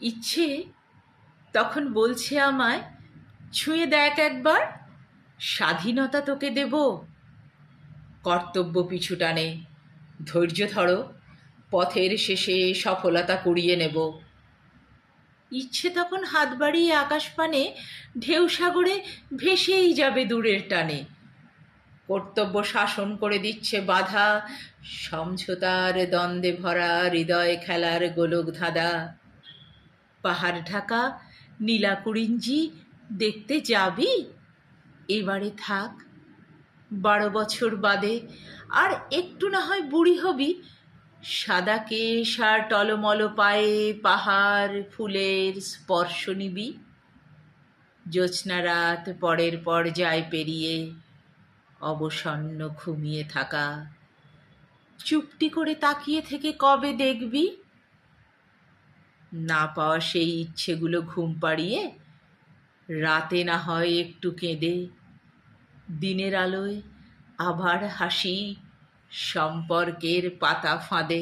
ইচ্ছে, তখন বলছে আমায়, ছুঁয়ে দেখ একবার, স্বাধীনতা তোকে দেব। কর্তব্য পিছু টানে, ধৈর্য ধরো, পথের শেষে সফলতা কুড়িয়ে নেব। ইচ্ছে তখন হাত বাড়িয়ে আকাশপানে ঢেউ সাগরে ভেসেই যাবে দূরের টানে। কর্তব্য শাসন করে দিচ্ছে বাধা, সমঝোতার দ্বন্দ্বে ভরা হৃদয় খেলার গোলক ধাঁধা পাহাড় ঢাকা, নীলাকুরিঞ্জি, দেখতে যাবি? এবারে থাক, বারো বছর বাদে আর একটু না হয় বুড়ি হবি। সাদা কেশ আর টলমল পায়ে পাহাড় ফুলের স্পর্শ নিবি। জ্যোৎস্না রাত পরের পর্যায় পেরিয়ে, অবসন্ন ঘুমিয়ে থাকা। চুপটি করে তাকিয়ে থেকে কবে দেখবি? না পাওয়া সেই ইচ্ছেগুলো ঘুম পাড়িয়ে রাতে না হয় একটু কেঁদে দিনের আলোয় আবার হাসি সম্পর্কের পাতা ফাঁদে।